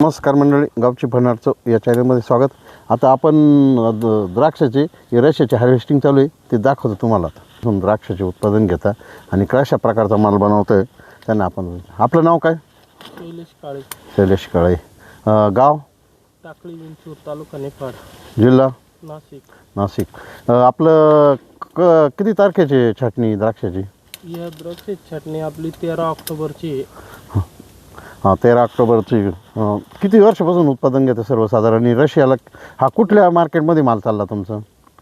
नमस्कार मंडळी गावची फनारचं या चॅनलमध्ये स्वागत. आता आपण द्राक्षाचे रश्याचे हार्वेस्टिंग चालू आहे ते दाखवतो तुम्हाला द्राक्षाचे उत्पादन घेता आणि कशा प्रकारचा माल बनवतो आहे त्यांना आपण आपलं नाव काय? शैलेश काळे. शैलेश काळे. गाव? टाकळी विंचूर तालुका निफाड जिल्हा? नाशिक. नाशिक. आपलं क किती तारखेची छाटणी द्राक्षाची? या द्राक्ष छाटणी आपली तेरा ऑक्टोबरची तेरा ऑक्टोबरची किती वर्षापासून उत्पादन घेतं सर्वसाधारण? आणि रशियाला हा कुठल्या मार्केटमध्ये माल चालला तुमचा?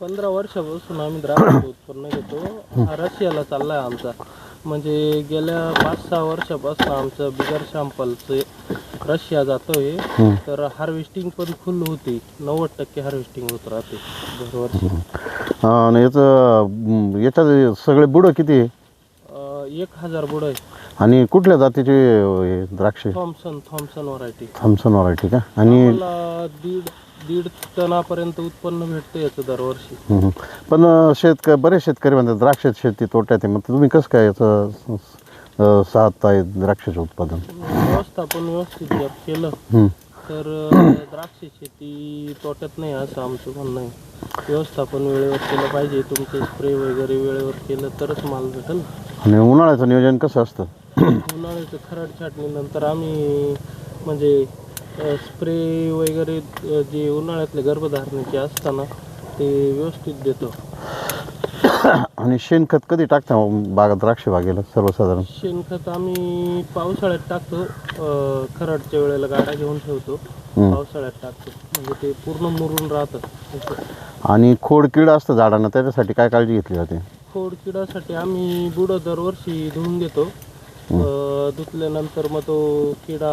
पंधरा वर्षापासून आम्ही द्राक्षाचं उत्पन्न घेतो. रशियाला चाललाय आमचा. म्हणजे गेल्या पाच सहा वर्षापासून आमचं बिगर शॅम्पलचं रशिया जातोय. तर हार्वेस्टिंग पण फुल होते. नव्वद टक्के हार्वेस्टिंग होत राहते दरवर्षी. आणि याचं याच्यात सगळे बुडं किती? आहे एक हजार बुड आहे. आणि कुठल्या जातीचे हे द्राक्ष? Thompson Thompson variety. Thompson variety का? आणि दीड दीड टनापर्यंत उत्पन्न भेटतं याचं दरवर्षी. हं, हं. पण अ, शेतक बरेच शेतकरी म्हणतात द्राक्ष शेती तोट्यात आहे. मग तुम्ही कसं काय याचं अ, साधताय द्राक्षाचं उत्पादन? व्यवस्थापन व्यवस्थित जर केलं हं. तर अं, द्राक्ष शेती तोट्यात नाही असं आमचं म्हणणं आहे. व्यवस्थापन वेळेवर केलं पाहिजे. तुमचे स्प्रे वगैरे वेळेवर केलं तरच माल भेटेल. आणि उन्हाळ्याचं नियोजन कसं असतं? उन्हाळ्याचं खराड छाटणीनंतर आम्ही म्हणजे स्प्रे वगैरे जे उन्हाळ्यातले गर्भधारणेचे असताना ते व्यवस्थित देतो. आणि शेणखत कधी टाकता बागा द्राक्ष बागेला सर्वसाधारण? शेणखत आम्ही पावसाळ्यात टाकतो. अं, खराडच्या वेळेला गाड्या घेऊन ठेवतो. हं. पावसाळ्यात टाकतो. म्हणजे ते पूर्ण मुरून राहतं. आणि खोडकीड असतं झाडांना त्याच्यासाठी काय काळजी घेतली जाते? खोडकिडासाठी आम्ही बुडं दरवर्षी धुवून घेतो अं, धुतल्यानंतर मग तो किडा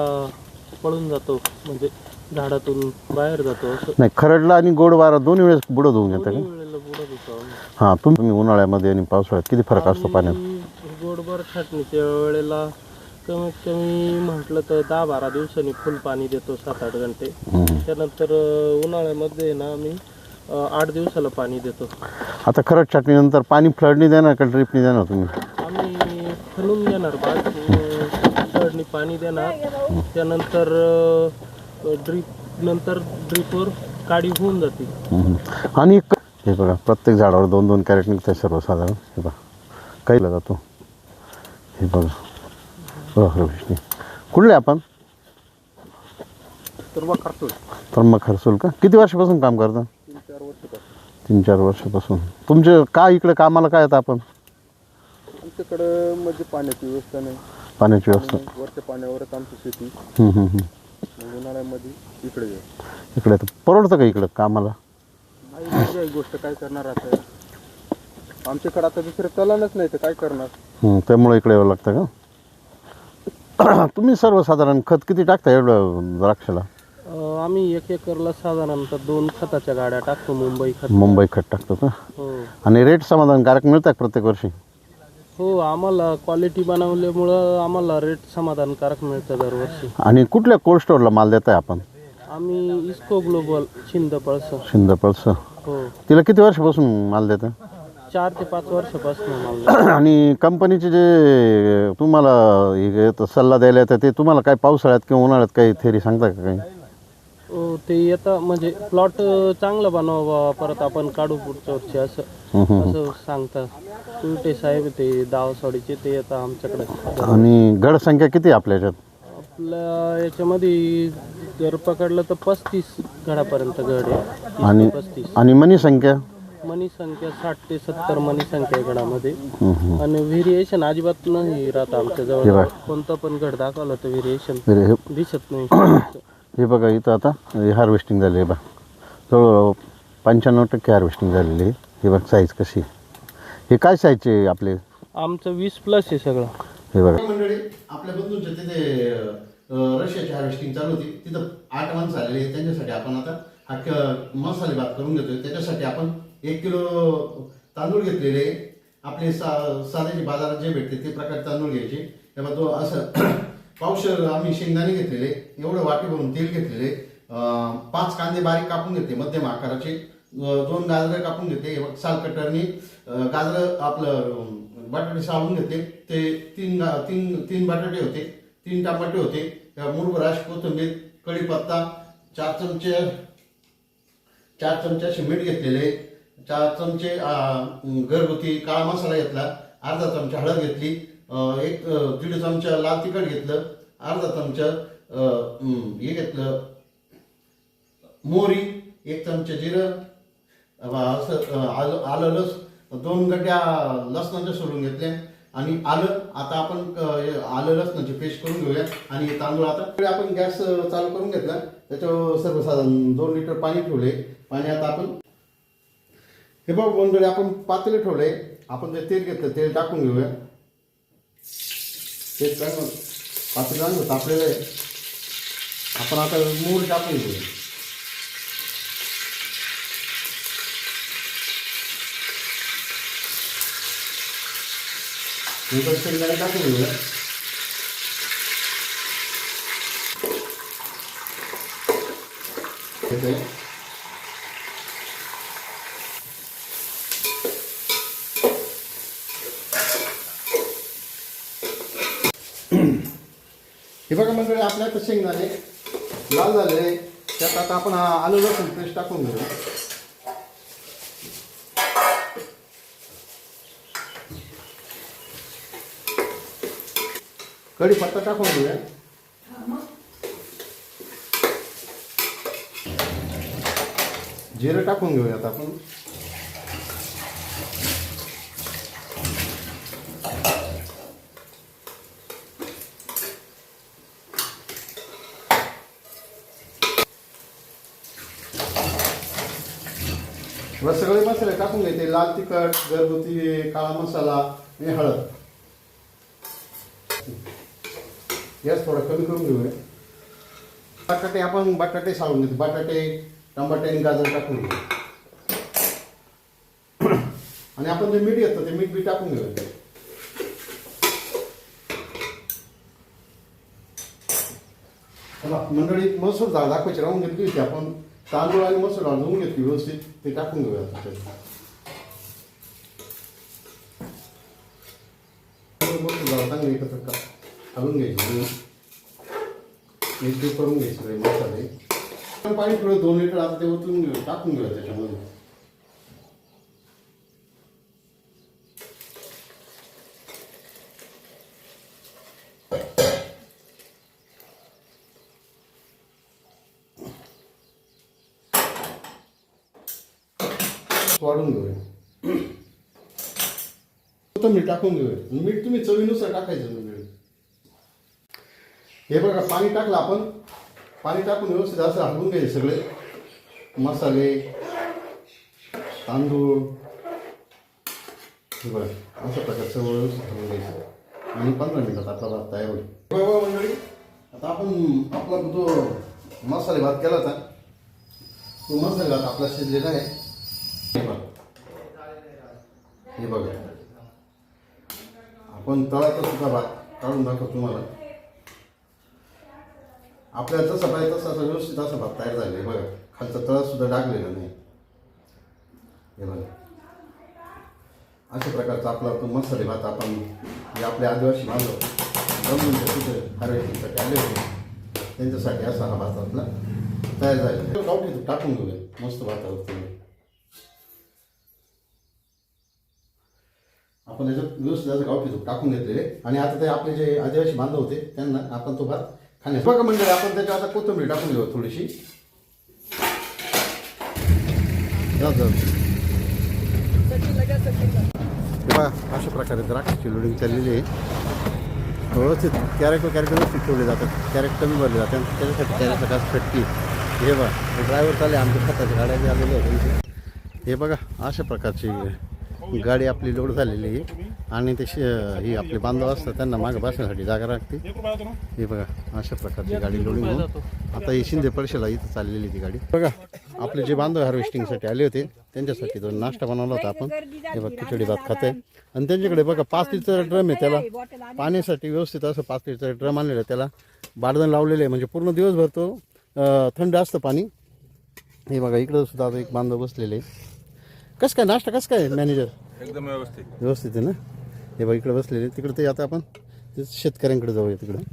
पळून जातो म्हणजे झाडातून बाहेर जातो असं. नाही खरडला आणि गोड वारा दोन्ही वेळेस बुडं धुवून घेतं दोन्ही वेळेला आम्ही. हां तुम्ही उन्हाळ्यामध्ये आणि पावसाळ्यात किती फरक असतो पाण्यात? आम्ही गोडबर छाटणीच्या वेळेला कमीत कमी म्हटलं तर दहा बारा दिवसांनी फुल पाणी देतो सात आठ घंटे. हं. त्यानंतर अं, उन्हाळ्यामध्ये ना आम्ही अं, आठ दिवसाला पाणी देतो. आता खरड छाटणीनंतर पाणी फ्लडनी देणार का ड्रिपनी देणार तुम्ही आम्ही खणून देणार बाग चढणी पाणी देणार. त्यानंतर ड्रीप नंतर ड्रीपवर काडी होऊन जाते. हम्म. आणि क- हे बघा प्रत्येक झाडावर दोन दोन कॅरेट निघतं सर्वसाधारण. हे बघा काहीला जातो. हे बघा. बघा विष्णू कुठले आपण? तर मग करतो तर मग खर्चूल का? किती वर्षापासून काम करता? तीन चार वर्ष तीन चार वर्षापासून. तुमचे काय इकडे कामाला काय येतं आपण? आमच्याकडं म्हणजे पाण्याची व्यवस्था नाही. पाण्याची व्यवस्था. वरच्या पाण्यावरच आमची शेती. हम्म, हम्म, हम्म. मग उन्हाळ्यामध्ये इकडे इकडे तर परवडतं का इकडं कामाला? नाही गोष्ट काय करणार आता? आमच्याकडे आता दुसरं चलनच नाही तर काय करणार? हम्म, त्यामुळे इकडे यावं लागतं का? तुम्ही सर्वसाधारण खत किती टाकता एवढं द्राक्षाला? आम्ही एक एकरला साधारणतः दोन खताच्या गाड्या टाकतो मुंबई खत. मुंबई खत टाकतो का? हो. आणि रेट समाधानकारक मिळतात प्रत्येक वर्षी? हो आम्हाला क्वालिटी बनवल्यामुळं आम्हाला रेट समाधानकारक मिळतं दरवर्षी. आणि कुठल्या कोल्ड स्टोअरला माल देत आहे आपण? आम्ही इस्को ग्लोबल शिंदपळस शिंदपळचं हो. तिला किती वर्षापासून माल देतं चार ते पाच वर्षापासून मला आणि कंपनीचे जे तुम्हाला हे येतं सल्ला द्यायला येतं ते तुम्हाला काय पावसाळ्यात किंवा उन्हाळ्यात काही थेरी सांगता का काही? ते येतं म्हणजे प्लॉट चांगला बनवा परत आपण काढू पुढच्या वर्षी असं. हम्म. असं सांगतात उलटे साहेब ते दावसाडीचे ते येतात आमच्याकडे. आणि गड संख्या किती आहे आपल्या याच्यात? आपल्या याच्यामध्ये जर पकडलं तर पस्तीस घडापर्यंत घड आहे. आणि पस्तीस. आणि मनी संख्या मनी संख्या साठ ते सत्तर मनी संख्या आहे गडामध्ये. हम्म, हम्म. आणि व्हेरिएशन अजिबात नाही राहत आमच्या जवळ. कोणतं पण घड दाखवलं तर व्हेरिएशन हे दिसत नाही. हे बघा इथं आता हार्वेस्टिंग झाली आहे बा जवळ पंच्याण्णव टक्के हार्वेस्टिंग झालेली आहे. हे बघ साईज कशी आहे. हे काय साईजचे आहे आपले? आमचं वीस प्लस आहे सगळं. हे बघा. मंडळी आपल्या बंधूंच्या तिथे अ, रशियाची हार्वेस्टिंग चालू होती. तिथं आठ माणसं आलेली आहेत. त्यांच्यासाठी आपण आता हा क- मसाले भात करून घेतोय. त्याच्यासाठी आपण एक किलो तांदूळ घेतलेले. आपले सा साध्याचे बाजारात जे भेटते ते प्रकार तांदूळ घ्यायचे. तेव्हा तो असं पावशर आम्ही शेंगदाणे घेतलेले एवढं वाटी भरून तेल घेतलेले पाच कांदे बारीक कापून घेतले मध्यम आकाराचे. दोन गाजरं कापून घेते साल कटरनी. गाजरं आपलं बटाटे साळून घेते ते तीन तीन तीन बटाटे होते तीन टमाटे होते मुरभर अशी कोथिंबीर कढीपत्ता चार चमचे चार चमचे असे मीठ घेतलेले चार चमचे घरगुती काळा मसाला घेतला अर्धा चमचा हळद घेतली एक दीड चमचा लाल तिखट घेतलं अर्धा चमचा हे घेतलं मोहरी एक चमचे जिरं असं आलं आलं लस दोन गड्ड्या लसणाच्या सोडून घेतल्या आणि आलं आता आपण आलं लसणाची पेस्ट करून घेऊया आणि तांदूळ आता आपण गॅस चालू करून घेतला. त्याच्यावर सर्वसाधारण दोन लिटर पाणी ठेवले. पाणी आता आपण हे बघ मंडळी आपण पातळी ठेवले. आपण ते तेल घेतलं तेल टाकून घेऊया. तेल चांगलं पातेलं चांगलं तापलेलं आहे आपण आता मोहरी टाकून घेऊ नंतर शेंगदाणे टाकून घेऊया ठीक आहे हे बघा मंडळी आपल्या तर शेंगदाणे लाल झाले. त्यात आता आपण हा आलू लसूण पेस्ट टाकून घेऊ. कढीपत्ता टाकून घेऊया. जिरं टाकून घेऊया आता आपण. व सगळे मसाले टाकून घ्यायचे. लाल तिखट घरगुती काळा मसाला आणि हळद. गॅस थोडा कमी करून घेऊया. बटाटे आपण बटाटे साळून घेतो. बटाटे टमाटे आणि गाजर टाकून घेऊ. आणि आपण जे मीठ घेतो ते मीठ बी टाकून घेऊया. मंडळी मसूर दाखवायची राहून घेतली होती आपण. तांदूळ आणि मसूर डाळ घेत घेतली व्यवस्थित. ते टाकून घेऊया चांगले एकत्र का घालून घ्यायचे एक करून घ्यायचे मसाले. पण पाणी थोडं दोन लिटर आता ते ओतून घेऊ टाकून घेऊया त्याच्यामध्ये. वाढून घेऊया. मीठ टाकून घेऊया. मीठ तुम्ही चवीनुसार टाकायचं म्हणजे. हे बघा पाणी टाकलं आपण. पाणी टाकून व्यवस्थित असं हलवून घ्यायचे सगळे. मसाले तांदूळ. हे बघा अशा प्रकारचं व्यवस्थित हलवून घ्यायचं. आणि पंधरा मिनिटात आपला भात तयार होईल. बघा मंडळी आता आपण आपला जो मसाले भात केला होता तो मसाले भात आपला शिजलेला आहे. हे बघा. हे बघा. आपण तळाचा सुद्धा भात काढून दाखव तुम्हाला. आपल्याला जसा पाहिजे तसा असा व्यवस्थित असा भात तयार झाले बघा. खालचा तळा सुद्धा डागलेलं नाही. हे बघा. अशा प्रकारचा आपला तो मसाले भात आपण जे आपले आदिवासी बांधव जमून तिथे हार्वेस्टिंगसाठी आले होते. त्यांच्यासाठी असा हा भात आपला तयार झाला गावठी टाकून घेऊया. मस्त भातावरती. आपण याच्यात व्यवस्थित त्याचं गावठी तूप टाकून घेतलेले आणि आता ते आपले जे आदिवासी बांधव होते त्यांना आपण तो भात खाण्यास बघा म्हणजे आपण त्याच्या आता कोथिंबीर टाकून घेऊ थोडीशी. अशा प्रकारे द्राक्षाची लोडिंग चाललेली आहे. व्यवस्थित कॅरेक्टर कॅरेक्टर व्यवस्थित ठेवले जातात. कॅरेट कमी भरले जातात. आणि त्याच्यासाठी कॅरेक्टर कास फटकी हे बघा ड्रायव्हर चालले आमच्या खताच्या गाड्या बी आलेल्या आहेत. हे बघा अशा प्रकारची गाडी आपली लोड झालेली आहे. आणि ते शे- ही आपले बांधव असतात त्यांना मागं बसण्यासाठी जागा लागते हे बघा अशा प्रकारची गाडी लोडिंग होऊन. आता ही शिंदे पडशेला इथं चाललेली ती गाडी. बघा आपले जे बांधव हार्वेस्टिंगसाठी आले होते त्यांच्यासाठी तो नाश्ता बनवला होता आपण. हे बघा खिचडी भात खाते आणि त्यांच्याकडे बघा पाच लिटर ड्रम आहे त्याला. पाण्यासाठी व्यवस्थित असं पाच लिटर ड्रम आणलेलं आहे त्याला. बाडदण लावलेलं आहे म्हणजे पूर्ण दिवसभर तो थंड असतं पाणी. हे बघा इकडं सुद्धा आता एक बांधव बसलेले आहे. कसं काय नाश्ता कसं काय मॅनेजर एकदम व्यवस्थित. व्यवस्थित आहे ना? हे बघ इकडे बसलेले तिकडे ते आता आपण शेतकऱ्यांकडे जाऊया तिकडे.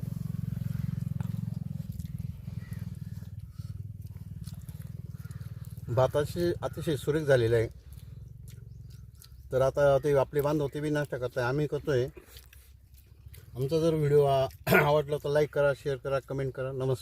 भाताशी अतिशय सुरेख झालेलं आहे. तर आता ते आपले बांधव ते बी नाश्ता करताय आम्ही करतोय. आमचा जर व्हिडिओ आवडला तर लाईक करा शेअर करा कमेंट करा. नमस्कार.